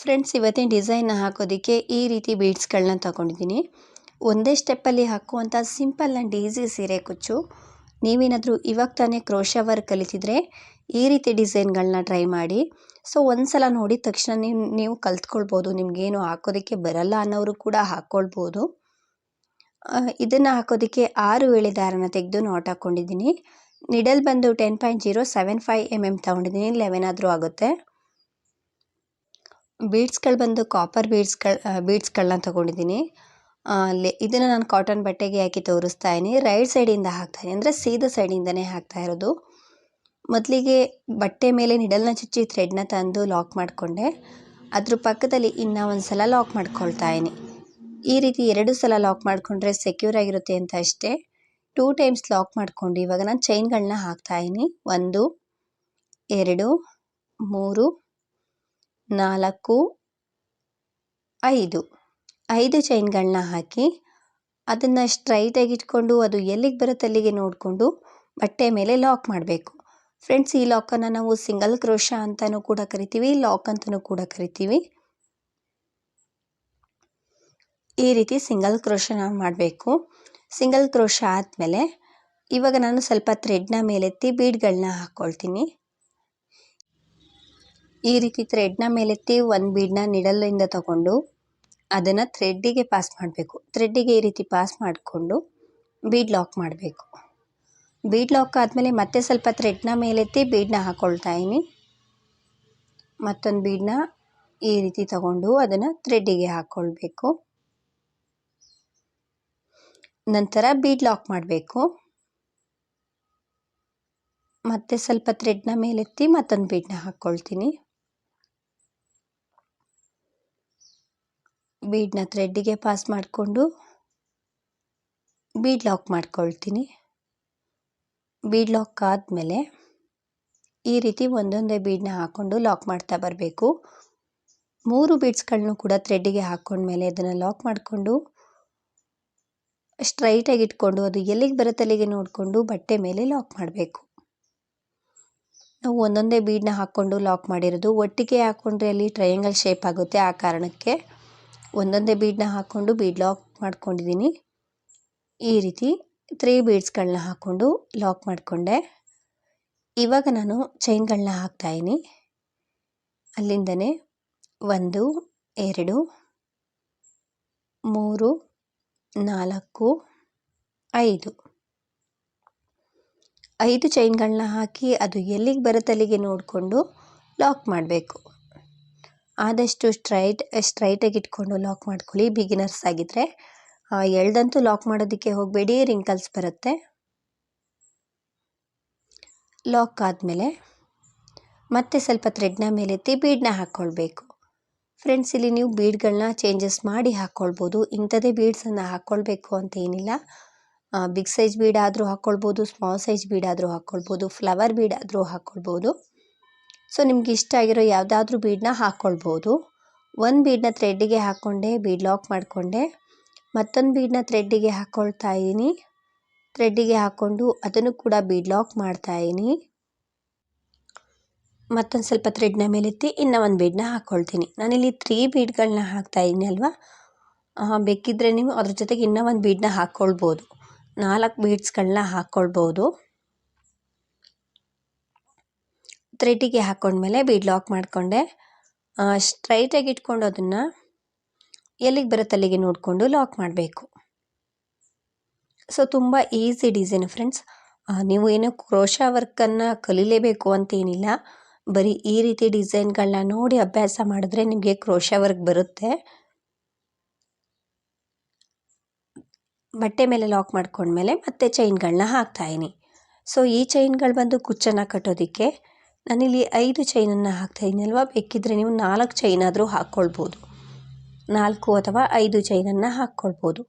Friends ಇವತ್ತಿನ ಡಿಸೈನ್ನ ಹಾಕೋದಕ್ಕೆ ಈ ರೀತಿ ಬೀಡ್ಸ್ಗಳನ್ನ ತಗೊಂಡಿದ್ದೀನಿ. ಒಂದೇ ಸ್ಟೆಪ್ಪಲ್ಲಿ ಹಾಕುವಂಥ ಸಿಂಪಲ್ ಆ್ಯಂಡ್ ಈಸಿ ಸೀರೆ ಕುಚ್ಚು. ನೀವೇನಾದರೂ ಇವಾಗ ತಾನೇ ಕ್ರೋಶ ವರ್ಕ್ ಕಲಿತಿದ್ರೆ ಈ ರೀತಿ ಡಿಸೈನ್ಗಳನ್ನ ಟ್ರೈ ಮಾಡಿ. ಸೊ ಒಂದು ಸಲ ನೋಡಿದ ತಕ್ಷಣ ನೀವು ನೀವು ಕಲ್ತ್ಕೊಳ್ಬೋದು. ನಿಮಗೇನು ಹಾಕೋದಕ್ಕೆ ಬರಲ್ಲ ಅನ್ನೋರು ಕೂಡ ಹಾಕ್ಕೊಳ್ಬೋದು ಇದನ್ನು ಹಾಕೋದಕ್ಕೆ ಆರು ವೇಳೆ ದಾರನ ತೆಗೆದು ನಾಟ್ ಹಾಕ್ಕೊಂಡಿದ್ದೀನಿ ನಿಡಲ್ ಬಂದು ten point zero seven five M M ತೊಗೊಂಡಿದ್ದೀನಿ. ಲೆವೆನ್ ಆದರೂ ಆಗುತ್ತೆ. ಬೀಡ್ಸ್ಗಳು ಬಂದು ಕಾಪರ್ ಬೀಡ್ಸ್ಗಳು ಬೀಡ್ಸ್ಗಳನ್ನ ತೊಗೊಂಡಿದ್ದೀನಿ. ಲೆ, ಇದನ್ನು ನಾನು ಕಾಟನ್ ಬಟ್ಟೆಗೆ ಹಾಕಿ ತೋರಿಸ್ತಾ ಇದ್ದೀನಿ. ರೈಟ್ ಸೈಡಿಂದ ಹಾಕ್ತಾಯಿದ್ದೀನಿ ಅಂದರೆ ಸೀದ ಸೈಡಿಂದನೇ ಹಾಕ್ತಾ ಇರೋದು. ಮೊದಲಿಗೆ ಬಟ್ಟೆ ಮೇಲೆ ನಿಡಲ್ನ ಚುಚ್ಚಿ ಥ್ರೆಡ್ನ ತಂದು ಲಾಕ್ ಮಾಡಿಕೊಂಡೆ. ಅದ್ರ ಪಕ್ಕದಲ್ಲಿ ಇನ್ನೂ ಒಂದು ಸಲ ಲಾಕ್ ಮಾಡ್ಕೊಳ್ತಾ ಇದ್ದೀನಿ. ಈ ರೀತಿ ಎರಡು ಸಲ ಲಾಕ್ ಮಾಡಿಕೊಂಡ್ರೆ ಸೆಕ್ಯೂರ್ ಆಗಿರುತ್ತೆ ಅಂತ ಅಷ್ಟೇ. ಟೂ ಟೈಮ್ಸ್ ಲಾಕ್ ಮಾಡಿಕೊಂಡು ಇವಾಗ ನಾನು ಚೈನ್ಗಳನ್ನ ಹಾಕ್ತಾ ಇದ್ದೀನಿ. ಒಂದು, ಎರಡು, ಮೂರು ನಾಲ್ಕು, ಐದು. ಐದು ಚೈನ್ಗಳನ್ನ ಹಾಕಿ ಅದನ್ನು ಸ್ಟ್ರೈಟಾಗಿ ಇಟ್ಕೊಂಡು ಅದು ಎಲ್ಲಿಗೆ ಬರುತ್ತೆ ಅಲ್ಲಿಗೆ ನೋಡಿಕೊಂಡು ಬಟ್ಟೆ ಮೇಲೆ ಲಾಕ್ ಮಾಡಬೇಕು. ಫ್ರೆಂಡ್ಸ್, ಈ ಲಾಕನ್ನು ನಾವು ಸಿಂಗಲ್ ಕ್ರೋಶ ಅಂತಲೂ ಕೂಡ ಕರಿತೀವಿ, ಲಾಕ್ ಅಂತಲೂ ಕೂಡ ಕರಿತೀವಿ. ಈ ರೀತಿ ಸಿಂಗಲ್ ಕ್ರೋಶನ ಮಾಡಬೇಕು. ಸಿಂಗಲ್ ಕ್ರೋಶ ಆದಮೇಲೆ ಇವಾಗ ನಾನು ಸ್ವಲ್ಪ ಥ್ರೆಡ್ನ ಮೇಲೆತ್ತಿ ಬೀಡ್ಗಳನ್ನ ಹಾಕ್ಕೊಳ್ತೀನಿ ಈ ರೀತಿ ಥ್ರೆಡ್ನ ಮೇಲೆತ್ತಿ ಒಂದು ಬೀಡನ್ನ ನಿಡಲಿಂದ ತಗೊಂಡು ಅದನ್ನು ಥ್ರೆಡ್ಡಿಗೆ ಪಾಸ್ ಮಾಡಬೇಕು. ಥ್ರೆಡ್ಡಿಗೆ ಈ ರೀತಿ ಪಾಸ್ ಮಾಡಿಕೊಂಡು ಬೀಡ್ ಲಾಕ್ ಮಾಡಬೇಕು. ಬೀಡ್ ಲಾಕ್ ಆದಮೇಲೆ ಮತ್ತೆ ಸ್ವಲ್ಪ ಥ್ರೆಡ್ನ ಮೇಲೆತ್ತಿ ಬೀಡನ್ನ ಹಾಕ್ಕೊಳ್ತಾ ಇದ್ದೀನಿ ಮತ್ತೊಂದು ಬೀಡನ್ನ ಈ ರೀತಿ ತಗೊಂಡು ಅದನ್ನು ಥ್ರೆಡ್ಡಿಗೆ ಹಾಕ್ಕೊಳ್ಬೇಕು ನಂತರ ಬೀಡ್ ಲಾಕ್ ಮಾಡಬೇಕು. ಮತ್ತೆ ಸ್ವಲ್ಪ ಥ್ರೆಡ್ನ ಮೇಲೆತ್ತಿ ಮತ್ತೊಂದು ಬೀಡನ್ನ ಹಾಕ್ಕೊಳ್ತೀನಿ ಬೀಡನ್ನ ಥ್ರೆಡ್ಡಿಗೆ ಪಾಸ್ ಮಾಡಿಕೊಂಡು ಬೀಡ್ ಲಾಕ್ ಮಾಡ್ಕೊಳ್ತೀನಿ. ಬೀಡ್ ಲಾಕ್ ಆದಮೇಲೆ ಈ ರೀತಿ ಒಂದೊಂದೇ ಬೀಡನ್ನ ಹಾಕ್ಕೊಂಡು ಲಾಕ್ ಮಾಡ್ತಾ ಬರಬೇಕು. ಮೂರು ಬೀಡ್ಸ್ಗಳನ್ನೂ ಕೂಡ ಥ್ರೆಡ್ಡಿಗೆ ಹಾಕ್ಕೊಂಡ್ಮೇಲೆ ಅದನ್ನು ಲಾಕ್ ಮಾಡಿಕೊಂಡು ಸ್ಟ್ರೈಟಾಗಿ ಇಟ್ಕೊಂಡು ಅದು ಎಲ್ಲಿಗೆ ಬರುತ್ತೆ ಅಲ್ಲಿಗೆ ನೋಡಿಕೊಂಡು ಬಟ್ಟೆ ಮೇಲೆ ಲಾಕ್ ಮಾಡಬೇಕು. ನಾವು ಒಂದೊಂದೇ ಬೀಡನ್ನ ಹಾಕ್ಕೊಂಡು ಲಾಕ್ ಮಾಡಿರೋದು ಒಟ್ಟಿಗೆ ಹಾಕ್ಕೊಂಡ್ರೆ ಅಲ್ಲಿ ಟ್ರಯಾಂಗಲ್ ಶೇಪ್ ಆಗುತ್ತೆ ಆ ಕಾರಣಕ್ಕೆ. ಒಂದೊಂದೇ ಬೀಡನ್ನ ಹಾಕ್ಕೊಂಡು ಬೀಡ್ ಲಾಕ್ ಮಾಡ್ಕೊಂಡಿದ್ದೀನಿ ಈ ರೀತಿ ತ್ರೀ ಬೀಡ್ಸ್ಗಳನ್ನ ಹಾಕ್ಕೊಂಡು ಲಾಕ್ ಮಾಡಿಕೊಂಡೆ. ಇವಾಗ ನಾನು ಚೈನ್ಗಳನ್ನ ಹಾಕ್ತಾಯಿನಿ ಅಲ್ಲಿಂದನೇ ಒಂದು, ಎರಡು, ಮೂರು, ನಾಲ್ಕು, ಐದು. ಐದು ಚೈನ್ಗಳನ್ನ ಹಾಕಿ ಅದು ಎಲ್ಲಿಗೆ ಬರುತ್ತೆ ಅಲ್ಲಿಗೆ ನೋಡಿಕೊಂಡು ಲಾಕ್ ಮಾಡಬೇಕು. ಆದಷ್ಟು ಸ್ಟ್ರೈಟ್ ಸ್ಟ್ರೈಟಾಗಿ ಇಟ್ಕೊಂಡು ಲಾಕ್ ಮಾಡ್ಕೊಳ್ಳಿ ಬಿಗಿನರ್ಸ್ ಆಗಿದ್ದರೆ ಎಳ್ದಂತೂ ಲಾಕ್ ಮಾಡೋದಕ್ಕೆ ಹೋಗಬೇಡಿ ರಿಂಕಲ್ಸ್ ಬರುತ್ತೆ. ಲಾಕ್ ಆದಮೇಲೆ ಮತ್ತೆ ಸ್ವಲ್ಪ ಥ್ರೆಡ್ನ ಮೇಲೆತ್ತಿ ಬೀಡನ್ನ ಹಾಕ್ಕೊಳ್ಬೇಕು ಫ್ರೆಂಡ್ಸ್ ಇಲ್ಲಿ ನೀವು ಬೀಡ್ಗಳನ್ನ ಚೇಂಜಸ್ ಮಾಡಿ ಹಾಕ್ಕೊಳ್ಬೋದು ಇಂಥದ್ದೇ ಬೀಡ್ಸನ್ನು ಹಾಕ್ಕೊಳ್ಬೇಕು ಅಂತ ಏನಿಲ್ಲ. ಬಿಗ್ ಸೈಜ್ ಬೀಡಾದರೂ ಹಾಕ್ಕೊಳ್ಬೋದು ಸ್ಮಾಲ್ ಸೈಜ್ ಬೀಡಾದರೂ ಹಾಕ್ಕೊಳ್ಬೋದು ಫ್ಲವರ್ ಬೀಡಾದರೂ ಹಾಕ್ಕೊಳ್ಬೋದು ಸೊ, ನಿಮ್ಗೆ ಇಷ್ಟ ಆಗಿರೋ ಯಾವುದಾದ್ರೂ ಬೀಡನ್ನ ಹಾಕ್ಕೊಳ್ಬೋದು ಒಂದು ಬೀಡನ್ನ ಥ್ರೆಡ್ಡಿಗೆ ಹಾಕ್ಕೊಂಡೆ ಬೀಡ್ ಲಾಕ್ ಮಾಡಿಕೊಂಡೆ. ಮತ್ತೊಂದು ಬೀಡನ್ನ ಥ್ರೆಡ್ಡಿಗೆ ಹಾಕ್ಕೊಳ್ತಾ ಇದ್ದೀನಿ. ಥ್ರೆಡ್ಡಿಗೆ ಹಾಕ್ಕೊಂಡು ಅದನ್ನು ಕೂಡ ಬೀಡ್ ಲಾಕ್ ಮಾಡ್ತಾ ಇದ್ದೀನಿ. ಮತ್ತೊಂದು ಸ್ವಲ್ಪ ಥ್ರೆಡ್ನ ಮೇಲೆತ್ತಿ ಇನ್ನೂ ಒಂದು ಬೀಡನ್ನ ಹಾಕ್ಕೊಳ್ತೀನಿ ನಾನಿಲ್ಲಿ ತ್ರೀ ಬೀಡ್ಗಳನ್ನ ಹಾಕ್ತಾ ಇದ್ದೀನಿ ಅಲ್ವಾ? ಬೇಕಿದ್ದರೆ ನೀವು ಅದ್ರ ಜೊತೆಗೆ ಇನ್ನೂ ಒಂದು ಬೀಡನ್ನ ಹಾಕ್ಕೊಳ್ಬೋದು ನಾಲ್ಕು ಬೀಡ್ಸ್ಗಳನ್ನ ಹಾಕ್ಕೊಳ್ಬೋದು ಥ್ರೆಡ್ಡಿಗೆ ಹಾಕ್ಕೊಂಡ್ಮೇಲೆ ಬೀಡ್ ಲಾಕ್ ಮಾಡಿಕೊಂಡೆ. ಸ್ಟ್ರೈಟಾಗಿ ಇಟ್ಕೊಂಡು ಅದನ್ನು ಎಲ್ಲಿಗೆ ಬರುತ್ತೆ ಅಲ್ಲಿಗೆ ನೋಡಿಕೊಂಡು ಲಾಕ್ ಮಾಡಬೇಕು. ಸೊ, ತುಂಬ ಈಸಿ ಡಿಸೈನ್ ಫ್ರೆಂಡ್ಸ್. ನೀವು ಏನು ಕ್ರೋಶ ವರ್ಕನ್ನು ಕಲಿಲೇಬೇಕು ಅಂತೇನಿಲ್ಲ. ಬರೀ ಈ ರೀತಿ ಡಿಸೈನ್ಗಳನ್ನ ನೋಡಿ ಅಭ್ಯಾಸ ಮಾಡಿದ್ರೆ ನಿಮಗೆ ಕ್ರೋಶ ವರ್ಕ್ ಬರುತ್ತೆ. ಬಟ್ಟೆ ಮೇಲೆ ಲಾಕ್ ಮಾಡ್ಕೊಂಡ್ಮೇಲೆ ಮತ್ತೆ ಚೈನ್ಗಳನ್ನ ಹಾಕ್ತಾಯಿನಿ ಸೊ, ಈ ಚೈನ್ಗಳು ಬಂದು ಕುಚ್ಚನ್ನು ಕಟ್ಟೋದಕ್ಕೆ ನಾನಿಲ್ಲಿ ಐದು ಚೈನನ್ನು ಹಾಕ್ತಾಯಿದ್ದೀನಿ ಅಲ್ವಾ? ಬೇಕಿದ್ದರೆ ನೀವು ನಾಲ್ಕು ಚೈನ್ ಆದರೂ ಹಾಕ್ಕೊಳ್ಬೋದು. ನಾಲ್ಕು ಅಥವಾ ಐದು ಚೈನನ್ನು ಹಾಕ್ಕೊಳ್ಬೋದು.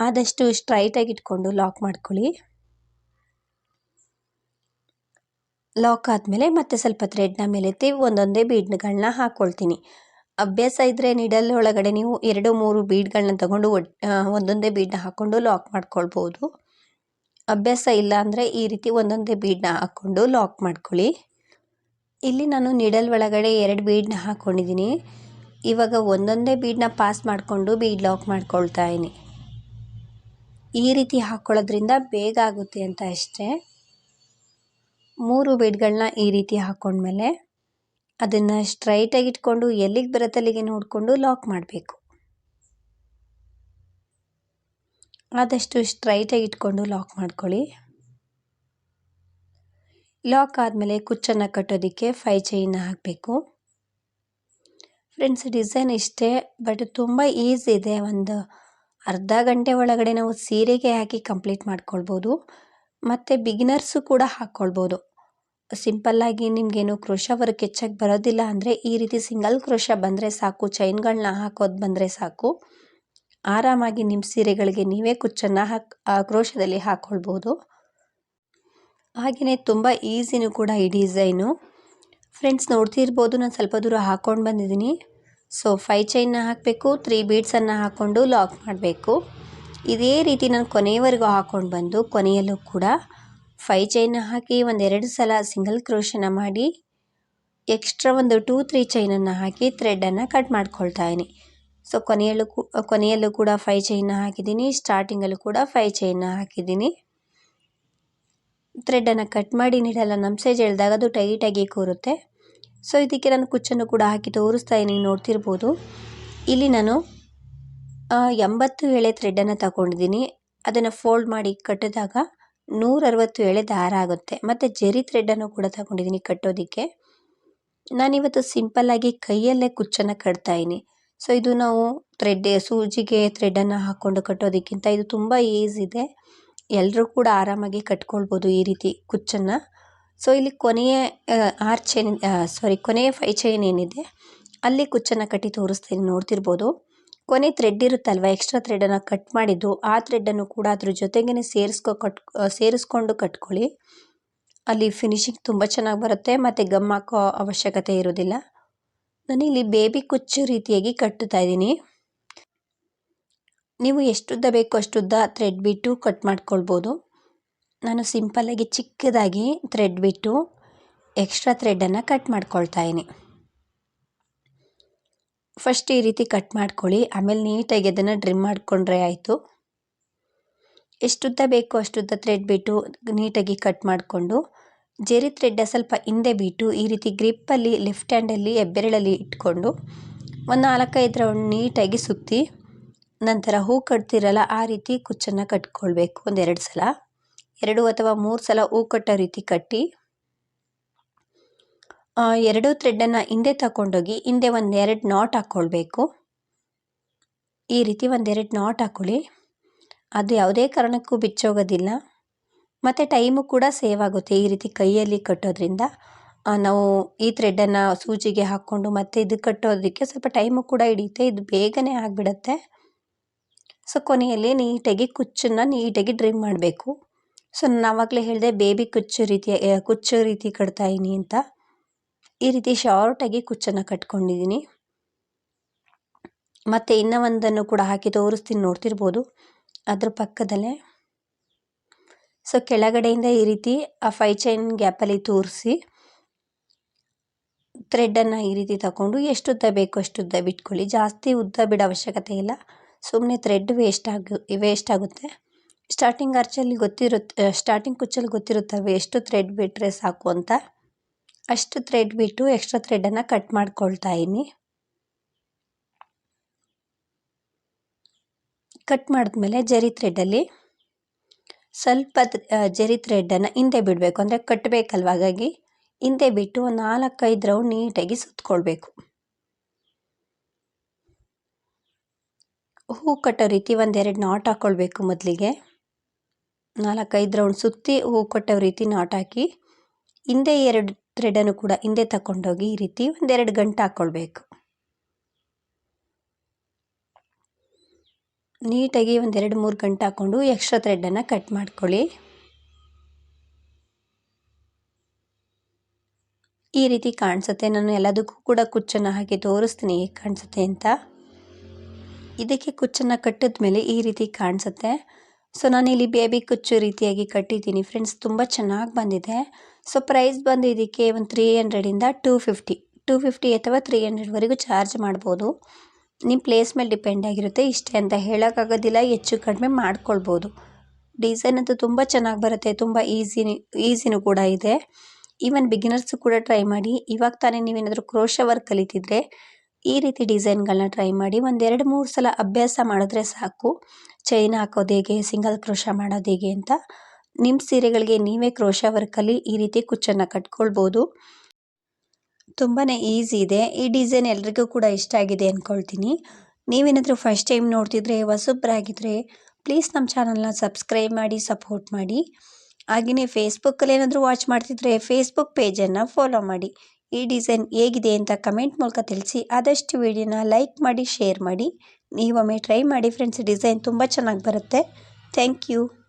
ಆದಷ್ಟು ಸ್ಟ್ರೈಟಾಗಿ ಇಟ್ಕೊಂಡು ಲಾಕ್ ಮಾಡ್ಕೊಳ್ಳಿ. ಲಾಕ್ ಆದಮೇಲೆ ಮತ್ತೆ ಸ್ವಲ್ಪ ಥ್ರೆಡ್ನ ಮೇಲೆ ಎತ್ತಿ ಒಂದೊಂದೇ ಬೀಡ್ಗಳನ್ನ ಹಾಕ್ಕೊಳ್ತೀನಿ ಅಭ್ಯಾಸ ಇದ್ದರೆ ನಿಡಲ್ ಒಳಗಡೆ ನೀವು ಎರಡು, ಮೂರು ಬೀಡ್ಗಳನ್ನ ತಗೊಂಡು ಒಂದೊಂದೇ ಬೀಡನ್ನ ಹಾಕ್ಕೊಂಡು ಲಾಕ್ ಮಾಡ್ಕೊಳ್ಬೋದು. ಅಭ್ಯಾಸ ಇಲ್ಲ ಅಂದರೆ ಈ ರೀತಿ ಒಂದೊಂದೇ ಬೀಡನ್ನ ಹಾಕ್ಕೊಂಡು ಲಾಕ್ ಮಾಡ್ಕೊಳ್ಳಿ. ಇಲ್ಲಿ ನಾನು ನಿಡಲ್ ಒಳಗಡೆ ಎರಡು ಬೀಡನ್ನ ಹಾಕ್ಕೊಂಡಿದ್ದೀನಿ ಇವಾಗ ಒಂದೊಂದೇ ಬೀಡನ್ನ ಪಾಸ್ ಮಾಡಿಕೊಂಡು ಬೀಡ್ ಲಾಕ್ ಮಾಡ್ಕೊಳ್ತಾ ಇದ್ದೀನಿ. ಈ ರೀತಿ ಹಾಕ್ಕೊಳ್ಳೋದ್ರಿಂದ ಬೇಗ ಆಗುತ್ತೆ ಅಂತ ಅಷ್ಟೇ. ಮೂರು ಬೀಡ್ಗಳನ್ನ ಈ ರೀತಿ ಹಾಕ್ಕೊಂಡ್ಮೇಲೆ ಅದನ್ನು ಸ್ಟ್ರೈಟಾಗಿ ಇಟ್ಕೊಂಡು ಎಲ್ಲಿಗೆ ಬರುತ್ತೆ ಅಲ್ಲಿಗೆ ನೋಡಿಕೊಂಡು ಲಾಕ್ ಮಾಡಬೇಕು. ಆದಷ್ಟು ಸ್ಟ್ರೈಟಾಗಿ ಇಟ್ಕೊಂಡು ಲಾಕ್ ಮಾಡ್ಕೊಳ್ಳಿ. ಲಾಕ್ ಆದಮೇಲೆ ಕುಚ್ಚನ್ನು ಕಟ್ಟೋದಕ್ಕೆ ಫೈ ಚೈನ್ ಹಾಕಬೇಕು. ಫ್ರೆಂಡ್ಸ್ ಡಿಸೈನ್ ಇಷ್ಟೇ ಬಟ್ ತುಂಬ ಈಸಿ ಇದೆ. ಒಂದು ಅರ್ಧ ಗಂಟೆ ಒಳಗಡೆ ನಾವು ಸೀರೆಗೆ ಹಾಕಿ ಕಂಪ್ಲೀಟ್ ಮಾಡ್ಕೊಳ್ಬೋದು. ಮತ್ತು ಬಿಗಿನರ್ಸು ಕೂಡ ಹಾಕ್ಕೊಳ್ಬೋದು. ಸಿಂಪಲ್ಲಾಗಿ ನಿಮಗೇನು ಕ್ರೋಶ ವರ್ಕ್ ಹೆಚ್ಚಾಗಿ ಬರೋದಿಲ್ಲ ಅಂದರೆ ಈ ರೀತಿ ಸಿಂಗಲ್ ಕ್ರೋಶ ಬಂದರೆ ಸಾಕು ಚೈನ್ಗಳನ್ನ ಹಾಕೋದು ಬಂದರೆ ಸಾಕು. ಆರಾಮಾಗಿ ನಿಮ್ಮ ಸೀರೆಗಳಿಗೆ ನೀವೇ ಕುಚ್ಚನ್ನು ಹಾಕಿ ಕ್ರೋಶದಲ್ಲಿ ಹಾಕ್ಕೊಳ್ಬೋದು. ಹಾಗೆಯೇ ತುಂಬ ಈಸಿನೂ ಕೂಡ ಈ ಡಿಸೈನು. ಫ್ರೆಂಡ್ಸ್, ನೋಡ್ತಿರ್ಬೋದು, ನಾನು ಸ್ವಲ್ಪ ದೂರ ಹಾಕ್ಕೊಂಡು ಬಂದಿದ್ದೀನಿ. ಸೊ ಫೈ ಚೈನ್ನ ಹಾಕಬೇಕು ತ್ರೀ ಬೀಡ್ಸನ್ನು ಹಾಕ್ಕೊಂಡು ಲಾಕ್ ಮಾಡಬೇಕು. ಇದೇ ರೀತಿ ನಾನು ಕೊನೆಯವರೆಗೂ ಹಾಕ್ಕೊಂಡು ಬಂದು, ಕೊನೆಯಲ್ಲೂ ಕೂಡ ಫೈ ಚೈನ್ನ ಹಾಕಿ ಒಂದೆರಡು ಸಲ ಸಿಂಗಲ್ ಕ್ರೋಶನ ಮಾಡಿ ಎಕ್ಸ್ಟ್ರಾ ಒಂದು ಟೂ ತ್ರೀ ಚೈನನ್ನು ಹಾಕಿ ಥ್ರೆಡ್ಡನ್ನು ಕಟ್ ಮಾಡ್ಕೊಳ್ತಾ ಇದ್ದೀನಿ. ಸೊ ಕೊನೆಯಲ್ಲೂ ಕೊನೆಯಲ್ಲೂ ಕೂಡ ಫೈ ಚೈನ್ನ ಹಾಕಿದ್ದೀನಿ ಸ್ಟಾರ್ಟಿಂಗಲ್ಲೂ ಕೂಡ ಫೈ ಚೈನ್ನ ಹಾಕಿದ್ದೀನಿ. ಥ್ರೆಡನ್ನು ಕಟ್ ಮಾಡಿ ನೀಡಲ್ಲ ಸೈಜ್ ಹೇಳಿದಾಗ ಅದು ಟೈಟಾಗಿ ಕೂರುತ್ತೆ. ಸೊ, ಇದಕ್ಕೆ ನಾನು ಕುಚ್ಚನ್ನು ಕೂಡ ಹಾಕಿ ತೋರಿಸ್ತಾ ಇದ್ದೀನಿ, ನೋಡ್ತಿರ್ಬೋದು. ಇಲ್ಲಿ ನಾನು ಎಂಬತ್ತು ಎಳೆ ಥ್ರೆಡನ್ನು ತಗೊಂಡಿದ್ದೀನಿ. ಅದನ್ನು ಫೋಲ್ಡ್ ಮಾಡಿ ಕಟ್ಟಿದಾಗ ನೂರರವತ್ತು ಎಳೆ ದಾರ ಆಗುತ್ತೆ. ಮತ್ತು ಜೆರಿ ಥ್ರೆಡನ್ನು ಕೂಡ ತಗೊಂಡಿದ್ದೀನಿ ಕಟ್ಟೋದಕ್ಕೆ. ನಾನಿವತ್ತು ಸಿಂಪಲ್ಲಾಗಿ ಕೈಯಲ್ಲೇ ಕುಚ್ಚನ್ನು ಕಟ್ತಾಯಿನಿ ಸೊ, ಇದು ನಾವು ಥ್ರೆಡ್, ಸೂಜಿಗೆ ಥ್ರೆಡನ್ನು ಹಾಕ್ಕೊಂಡು ಕಟ್ಟೋದಕ್ಕಿಂತ ಇದು ತುಂಬ ಈಸಿ ಇದೆ ಎಲ್ಲರೂ ಕೂಡ ಆರಾಮಾಗಿ ಕಟ್ಕೊಳ್ಬೋದು ಈ ರೀತಿ ಕುಚ್ಚನ್ನು. ಸೊ ಇಲ್ಲಿ ಕೊನೆಯ ಆರ್ ಚೈನ್ ಸಾರಿ ಕೊನೆಯ ಫೈ ಚೈನ್ ಏನಿದೆ, ಅಲ್ಲಿ ಕುಚ್ಚನ್ನು ಕಟ್ಟಿ ತೋರಿಸ್ತೀನಿ, ನೋಡ್ತಿರ್ಬೋದು. ಕೊನೆ ಥ್ರೆಡ್ ಇರುತ್ತಲ್ವ ಎಕ್ಸ್ಟ್ರಾ ಥ್ರೆಡನ್ನು ಕಟ್ ಮಾಡಿದ್ದು, ಆ ಥ್ರೆಡನ್ನು ಕೂಡ ಅದ್ರ ಜೊತೆಗೇ ಸೇರಿಸ್ಕೊ, ಕಟ್ ಸೇರಿಸ್ಕೊಂಡು ಕಟ್ಕೊಳ್ಳಿ. ಅಲ್ಲಿ ಫಿನಿಶಿಂಗ್ ತುಂಬ ಚೆನ್ನಾಗಿ ಬರುತ್ತೆ, ಮತ್ತು ಗಮ್ ಹಾಕೋ ಅವಶ್ಯಕತೆ ಇರೋದಿಲ್ಲ ನಾನಿಲ್ಲಿ ಬೇಬಿ ಕುಚ್ಚು ರೀತಿಯಾಗಿ ಕಟ್ಟುತ್ತಾ ಇದ್ದೀನಿ. ನೀವು ಎಷ್ಟುದ್ದ ಬೇಕು ಅಷ್ಟುದ್ದ ಥ್ರೆಡ್ ಬಿಟ್ಟು ಕಟ್ ಮಾಡ್ಕೊಳ್ಬೋದು. ನಾನು ಸಿಂಪಲ್ಲಾಗಿ ಚಿಕ್ಕದಾಗಿ ಥ್ರೆಡ್ ಬಿಟ್ಟು ಎಕ್ಸ್ಟ್ರಾ ಥ್ರೆಡನ್ನು ಕಟ್ ಮಾಡ್ಕೊಳ್ತಾಯಿನಿ ಫಸ್ಟ್ ಈ ರೀತಿ ಕಟ್ ಮಾಡ್ಕೊಳ್ಳಿ, ಆಮೇಲೆ ನೀಟಾಗಿ ಅದನ್ನು ಡ್ರಿಮ್ ಮಾಡಿಕೊಂಡ್ರೆ ಆಯಿತು. ಎಷ್ಟುದ್ದ ಬೇಕು ಅಷ್ಟುದ್ದ ಥ್ರೆಡ್ ಬಿಟ್ಟು ನೀಟಾಗಿ ಕಟ್ ಮಾಡಿಕೊಂಡು, ಜೆರಿ ಥ್ರೆಡ್ಡ ಸ್ವಲ್ಪ ಹಿಂದೆ ಬಿಟ್ಟು ಈ ರೀತಿ ಗ್ರಿಪ್ಪಲ್ಲಿ ಲೆಫ್ಟ್ ಹ್ಯಾಂಡಲ್ಲಿ ಎಬ್ಬೆರಳಲ್ಲಿ ಇಟ್ಕೊಂಡು, ಒಂದು ನಾಲ್ಕೈದು ರೌಂಡ್ ನೀಟಾಗಿ ಸುತ್ತಿ ನಂತರ ಹೂ ಕಟ್ತಿರಲ್ಲ, ಆ ರೀತಿ ಕುಚ್ಚನ್ನು ಕಟ್ಕೊಳ್ಬೇಕು ಒಂದೆರಡು ಸಲ. ಎರಡು ಅಥವಾ ಮೂರು ಸಲ ಹೂ ಕಟ್ಟೋ ರೀತಿ ಕಟ್ಟಿ ಎರಡು ಥ್ರೆಡ್ಡನ್ನು ಹಿಂದೆ ತಗೊಂಡೋಗಿ ಹಿಂದೆ ಒಂದೆರಡು ನಾಟ್ ಹಾಕ್ಕೊಳ್ಬೇಕು ಈ ರೀತಿ ಒಂದೆರಡು ನಾಟ್ ಹಾಕ್ಕೊಳ್ಳಿ ಅದು ಯಾವುದೇ ಕಾರಣಕ್ಕೂ ಬಿಚ್ಚೋಗೋದಿಲ್ಲ. ಮತ್ತು ಟೈಮು ಕೂಡ ಸೇವ್ ಆಗುತ್ತೆ ಈ ರೀತಿ ಕೈಯಲ್ಲಿ ಕಟ್ಟೋದ್ರಿಂದ. ನಾವು ಈ ಥ್ರೆಡ್ಡನ್ನು ಸೂಜಿಗೆ ಹಾಕ್ಕೊಂಡು ಮತ್ತೆ ಇದು ಕಟ್ಟೋದಕ್ಕೆ ಸ್ವಲ್ಪ ಟೈಮು ಕೂಡ ಹಿಡಿಯುತ್ತೆ. ಇದು ಬೇಗನೆ ಆಗಿಬಿಡತ್ತೆ. ಸೊ, ಕೊನೆಯಲ್ಲಿ ನೀಟಾಗಿ ಕುಚ್ಚನ್ನು ನೀಟಾಗಿ ಡ್ರಿಮ್ ಮಾಡಬೇಕು. ಸೊ, ನಾವಾಗಲೇ ಹೇಳಿದೆ ಬೇಬಿ ಕುಚ್ಚು ರೀತಿಯ ಕುಚ್ಚು ರೀತಿ ಕಟ್ತಾಯಿನಿ ಅಂತ. ಈ ರೀತಿ ಶಾರ್ಟಾಗಿ ಕುಚ್ಚನ್ನು ಕಟ್ಕೊಂಡಿದ್ದೀನಿ ಮತ್ತು ಇನ್ನೂ ಒಂದನ್ನು ಕೂಡ ಹಾಕಿ ತೋರಿಸ್ತೀನಿ, ನೋಡ್ತಿರ್ಬೋದು. ಅದ್ರ ಪಕ್ಕದಲ್ಲೇ. ಸೊ, ಕೆಳಗಡೆಯಿಂದ ಈ ರೀತಿ ಆ ಫೈ ಚೈನ್ ಗ್ಯಾಪಲ್ಲಿ ತೋರಿಸಿ ಥ್ರೆಡ್ಡನ್ನು ಈ ರೀತಿ ತಗೊಂಡು ಎಷ್ಟು ಉದ್ದ ಬೇಕು ಅಷ್ಟು ಉದ್ದ ಬಿಟ್ಕೊಳ್ಳಿ. ಜಾಸ್ತಿ ಉದ್ದ ಬಿಡೋ ಅವಶ್ಯಕತೆ ಇಲ್ಲ. ಸುಮ್ಮನೆ ಥ್ರೆಡ್ ವೇಸ್ಟ್ ಆಗಿ ವೇಸ್ಟ್ ಆಗುತ್ತೆ. ಸ್ಟಾರ್ಟಿಂಗ್ ಅರ್ಚಲ್ಲಿ ಗೊತ್ತಿರುತ್ತೆ ಸ್ಟಾರ್ಟಿಂಗ್ ಕುಚ್ಚಲ್ಲಿ ಗೊತ್ತಿರುತ್ತವೆ ಎಷ್ಟು ಥ್ರೆಡ್ ಬಿಟ್ಟರೆ ಸಾಕು ಅಂತ? ಅಷ್ಟು ಥ್ರೆಡ್ ಬಿಟ್ಟು ಎಕ್ಸ್ಟ್ರಾ ಥ್ರೆಡನ್ನು ಕಟ್ ಮಾಡ್ಕೊಳ್ತಾ ಇದ್ದೀನಿ ಕಟ್ ಮಾಡಿದ್ಮೇಲೆ ಜರಿ ಥ್ರೆಡಲ್ಲಿ ಸ್ವಲ್ಪ ಜರಿ ಥ್ರೆಡನ್ನು ಹಿಂದೆ ಬಿಡಬೇಕು. ಅಂದರೆ ಕಟ್ಟಬೇಕಲ್ವ ಹಾಗಾಗಿ ಹಿಂದೆ ಬಿಟ್ಟು ನಾಲ್ಕೈದು ರೌಂಡ್ ನೀಟಾಗಿ ಸುತ್ತಕೊಳ್ಬೇಕು ಹೂ ಕಟ್ಟೋ ರೀತಿ ಒಂದೆರಡು ನಾಟ್ ಹಾಕ್ಕೊಳ್ಬೇಕು ಮೊದಲಿಗೆ. ನಾಲ್ಕೈದು ರೌಂಡ್ ಸುತ್ತಿ ಹೂ ಕಟ್ಟೋ ರೀತಿ ನಾಟ್ ಹಾಕಿ, ಹಿಂದೆ ಎರಡು ಥ್ರೆಡನ್ನು ಕೂಡ ಹಿಂದೆ ತಗೊಂಡೋಗಿ ಈ ರೀತಿ ಒಂದೆರಡು ಗಂಟೆ ಹಾಕ್ಕೊಳ್ಬೇಕು ನೀಟಾಗಿ ಒಂದೆರಡು ಮೂರು ಗಂಟೆ ಹಾಕ್ಕೊಂಡು ಎಕ್ಸ್ಟ್ರಾ ಥ್ರೆಡನ್ನು ಕಟ್ ಮಾಡ್ಕೊಳ್ಳಿ. ಈ ರೀತಿ ಕಾಣಿಸುತ್ತೆ. ನಾನು ಎಲ್ಲದಕ್ಕೂ ಕೂಡ ಕುಚ್ಚನ್ನು ಹಾಕಿ ತೋರಿಸ್ತೀನಿ ಹೇಗೆ ಕಾಣಿಸುತ್ತೆ ಅಂತ. ಇದಕ್ಕೆ ಕುಚ್ಚನ್ನು ಕಟ್ಟಿದ ಮೇಲೆ ಈ ರೀತಿ ಕಾಣಿಸುತ್ತೆ. ಸೊ ನಾನಿಲ್ಲಿ ಬೇಬಿ ಕುಚ್ಚು ರೀತಿಯಾಗಿ ಕಟ್ಟಿದ್ದೀನಿ. ಫ್ರೆಂಡ್ಸ್ ತುಂಬ ಚೆನ್ನಾಗಿ ಬಂದಿದೆ. ಸೊ ಪ್ರೈಸ್ ಬಂದು ಇದಕ್ಕೆ ಒಂದು ತ್ರೀ ಹಂಡ್ರೆಡಿಂದ ಟೂ ಫಿಫ್ಟಿ ಟೂ ಫಿಫ್ಟಿ ಅಥವಾ ತ್ರೀ ಹಂಡ್ರೆಡ್ವರೆಗೂ ಚಾರ್ಜ್ ಮಾಡ್ಬೋದು. ನಿಮ್ಮ ಪ್ಲೇಸ್ ಮೇಲೆ ಡಿಪೆಂಡ್ ಆಗಿರುತ್ತೆ. ಇಷ್ಟೇ ಅಂತ ಹೇಳೋಕ್ಕಾಗೋದಿಲ್ಲ. ಹೆಚ್ಚು ಕಡಿಮೆ ಮಾಡ್ಕೊಳ್ಬೋದು. ಡಿಸೈನ್ ಅಂತೂ ತುಂಬ ಚೆನ್ನಾಗಿ ಬರುತ್ತೆ. ತುಂಬ ಈಸಿನಿ ಈಸಿನೂ ಕೂಡ ಇದೆ. ಈವನ್ ಬಿಗಿನರ್ಸು ಕೂಡ ಟ್ರೈ ಮಾಡಿ. ಇವಾಗ ತಾನೇ ನೀವೇನಾದರೂ ಕ್ರೋಶ ವರ್ಕ್ ಕಲಿತಿದ್ರೆ ಈ ರೀತಿ ಡಿಸೈನ್ಗಳನ್ನ ಟ್ರೈ ಮಾಡಿ ಒಂದೆರಡು ಮೂರು ಸಲ ಅಭ್ಯಾಸ ಮಾಡಿದ್ರೆ ಸಾಕು. ಚೈನ್ ಹಾಕೋದು ಹೇಗೆ, ಸಿಂಗಲ್ ಕ್ರೋಶ ಮಾಡೋದು ಹೇಗೆ ಅಂತ ನಿಮ್ಮ ಸೀರೆಗಳಿಗೆ ನೀವೇ ಕ್ರೋಶ ವರ್ಕಲ್ಲಿ ಈ ರೀತಿ ಕುಚ್ಚನ್ನು ಕಟ್ಕೊಳ್ಬೋದು. ತುಂಬಾ ಈಸಿ ಇದೆ. ಈ ಡಿಸೈನ್ ಎಲ್ರಿಗೂ ಕೂಡ ಇಷ್ಟ ಆಗಿದೆ ಅಂದ್ಕೊಳ್ತೀನಿ ನೀವೇನಾದರೂ ಫಸ್ಟ್ ಟೈಮ್ ನೋಡ್ತಿದ್ರೆ ಹೊಸಬ್ರಾಗಿದ್ದರೆ ಪ್ಲೀಸ್ ನಮ್ಮ ಚಾನಲ್ನ ಸಬ್ಸ್ಕ್ರೈಬ್ ಮಾಡಿ, ಸಪೋರ್ಟ್ ಮಾಡಿ. ಹಾಗೆಯೇ ಫೇಸ್ಬುಕ್ಕಲ್ಲಿ ಏನಾದರೂ ವಾಚ್ ಮಾಡ್ತಿದ್ರೆ, ಫೇಸ್ಬುಕ್ ಪೇಜನ್ನು ಫಾಲೋ ಮಾಡಿ. ಈ ಡಿಸೈನ್ ಹೇಗಿದೆ ಅಂತ ಕಮೆಂಟ್ ಮೂಲಕ ತಿಳಿಸಿ. ಆದಷ್ಟು ವಿಡಿಯೋನ ಲೈಕ್ ಮಾಡಿ, ಶೇರ್ ಮಾಡಿ. ನೀವೊಮ್ಮೆ ಟ್ರೈ ಮಾಡಿ ಫ್ರೆಂಡ್ಸ್, ಡಿಸೈನ್ ತುಂಬ ಚೆನ್ನಾಗಿ ಬರುತ್ತೆ. Thank you.